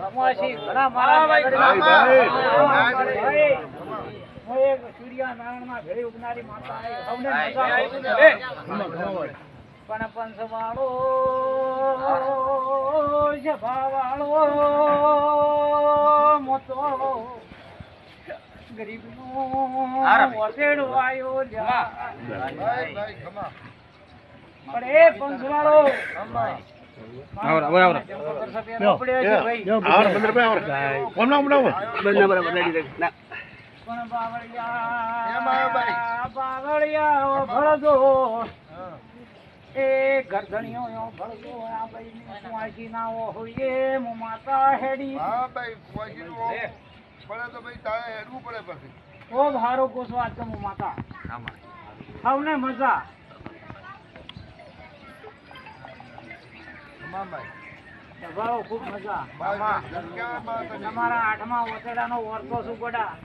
કુંવાસી ઘણા મારા ભાઈ, મેલડીમાં ભાઈ, ભાઈ, ભાઈ. હું એક સૂર્યનારાયણમાં ઘરે ઉગનારી માતા સૌને ભાઈ, મજા ભાઈ, આવે. પણ પંચવાળો મોતો. ભાઈ, ભાઈ, ખમા. પણ એ પંચવાળો આવરા, આવરા, આવરા. જંપર સફેદ પડ્યો છે ભાઈ. આવર બંદર બે આવર. કોમના બનાવો પણ બાવળિયા એમ આવ્યો ભાઈ. બાવળિયા ઓ ભળદો એ ગરધણીઓ યો ભળદો આ ભાઈ કુવાજી ના હોય એ મો માતા હેડી. હા, ભાઈ, કુવાસીનું પડે તો ભાઈ તારે હેડવું પડે પછી. ઓ ભારો કોસો આજ તો મો માતા. સૌને મજા. ખૂબ મજા. તમારા આઠમા વસેડાનો વર્તો શું ગોડા